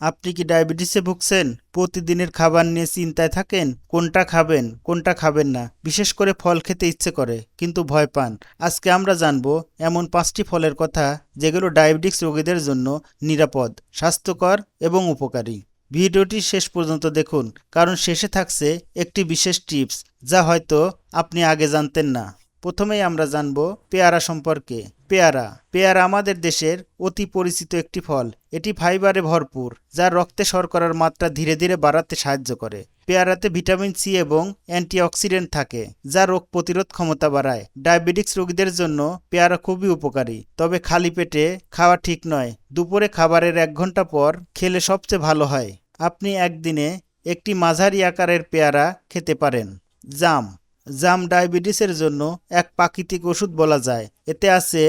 আপনি কি ডায়াবেটিসে ভুগছেন? প্রতিদিনের খাবার নিয়ে চিন্তায় থাকেন? কোনটা খাবেন কোনটা খাবেন না? বিশেষ করে ফল খেতে ইচ্ছে করে, কিন্তু ভয় পান। আজকে আমরা জানব এমন পাঁচটি ফলের কথা যেগুলো ডায়াবেটিক্স রোগীদের জন্য নিরাপদ, স্বাস্থ্যকর এবং উপকারী। ভিডিওটি শেষ পর্যন্ত দেখুন, কারণ শেষে থাকছে একটি বিশেষ টিপস, যা হয়তো আপনি আগে জানতেন না। প্রথমেই আমরা জানব পেয়ারা সম্পর্কে। পেয়ারা। পেয়ারা আমাদের দেশের অতি পরিচিত একটি ফল। এটি ফাইবারে ভরপুর, যা রক্তে শর্করার মাত্রা ধীরে ধীরে বাড়াতে সাহায্য করে। পেয়ারাতে ভিটামিন সি এবং অ্যান্টিঅক্সিডেন্ট থাকে, যা রোগ প্রতিরোধ ক্ষমতা বাড়ায়। ডায়াবেটিক্স রোগীদের জন্য পেয়ারা খুবই উপকারী, তবে খালি পেটে খাওয়া ঠিক নয়। দুপুরে খাবারের এক ঘণ্টা পর খেলে সবচেয়ে ভালো হয়। আপনি একদিনে একটি মাঝারি আকারের পেয়ারা খেতে পারেন। জাম। জাম ডায়াবেটিসের জন্য এক প্রাকৃতিক ওষুধ বলা যায়। এতে আছে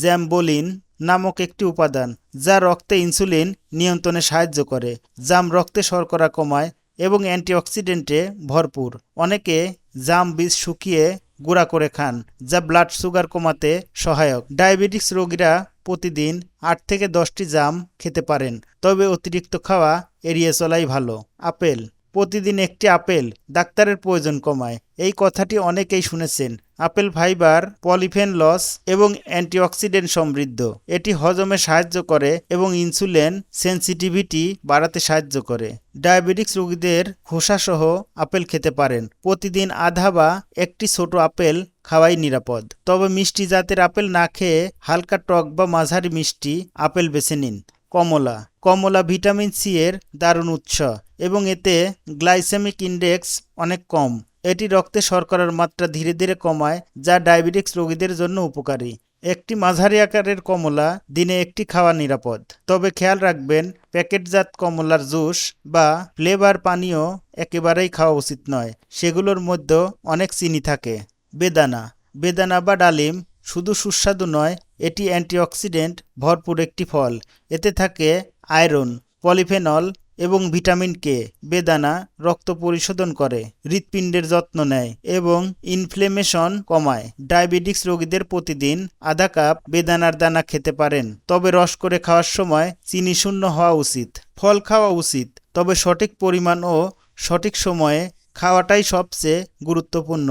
জ্যাম্বোলিন নামক একটি উপাদান, যা রক্তে ইনসুলিন নিয়ন্ত্রণে সাহায্য করে। জাম রক্তে শর্করা কমায় এবং অ্যান্টিঅক্সিডেন্টে ভরপুর। অনেকে জাম বীজ শুকিয়ে গুঁড়া করে খান, যা ব্লাড সুগার কমাতে সহায়ক। ডায়াবেটিক্স রোগীরা প্রতিদিন আট থেকে দশটি জাম খেতে পারেন, তবে অতিরিক্ত খাওয়া এড়িয়ে চলাই ভালো। আপেল প্রতিদিন একটি আপেল ডাক্তারের প্রয়োজন কমায়। এই কথাটি অনেকেই শুনেছেন। আপেল ফাইবার, পলিফেন লস এবং অ্যান্টিঅক্সিডেন্ট সমৃদ্ধ। এটি হজমে সাহায্য করে এবং ইনসুলিন সেন্সিটিভিটি বাড়াতে সাহায্য করে। ডায়াবেটিক্স রোগীদের খোসাসহ আপেল খেতে পারেন। প্রতিদিন আধা বা একটি ছোট আপেল খাওয়াই নিরাপদ। তবে মিষ্টি জাতের আপেল না খেয়ে হালকা টক বা মাঝারি মিষ্টি আপেল বেছে নিন। কমলা। কমলা ভিটামিন সি এর দারুণ উৎস। এবং এতে গ্লাইসেমিক ইন্ডেক্স অনেক কম। এটি রক্তে শর্করার মাত্রা ধীরে ধীরে কমায়, যা ডায়াবেটিক্স রোগীদের জন্য উপকারী। একটি মাঝারি আকারের কমলা দিনে একটি খাওয়া নিরাপদ। তবে খেয়াল রাখবেন, প্যাকেটজাত কমলার জুস বা ফ্লেভার পানীয় একেবারেই খাওয়া উচিত নয়। সেগুলোর মধ্যে অনেক চিনি থাকে। বেদানা। বেদানা বা ডালিম শুধু সুস্বাদু নয়, এটি অ্যান্টিঅক্সিডেন্ট, ভরপুর একটি ফল। এতে থাকে আয়রন, পলিফেনল এবং ভিটামিন কে, বেদানা, রক্ত পরিশোধন করে, হৃৎপিণ্ডের যত্ন নেয় এবং ইনফ্লেমেশন কমায়। ডায়াবেটিক্স রোগীদের প্রতিদিন আধা কাপ বেদানার দানা খেতে পারেন, তবে রস করে খাওয়ার সময় চিনি শূন্য হওয়া উচিত। ফল খাওয়া উচিত, তবে সঠিক পরিমাণ ও সঠিক সময়ে খাওয়াটাই সবচেয়ে গুরুত্বপূর্ণ।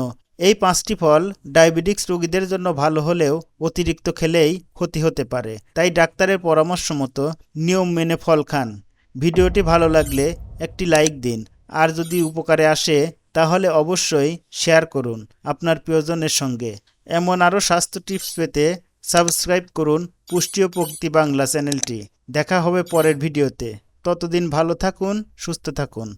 এই পাঁচটি ফল ডায়াবেটিক্স রোগীদের জন্য ভালো হলেও অতিরিক্ত খেলেই ক্ষতি হতে পারে, তাই ডাক্তারের পরামর্শ মতো নিয়ম মেনে ফল খান। ভিডিওটি ভালো লাগলে একটি লাইক দিন। আর যদি উপকারে আসে, তাহলে অবশ্যই শেয়ার করুন আপনার প্রিয়জনের সঙ্গে। এমন আরও স্বাস্থ্য টিপস পেতে সাবস্ক্রাইব করুন পুষ্টি ও প্রকৃতি বাংলা চ্যানেলটি। দেখা হবে পরের ভিডিওতে। ততদিন ভালো থাকুন, সুস্থ থাকুন।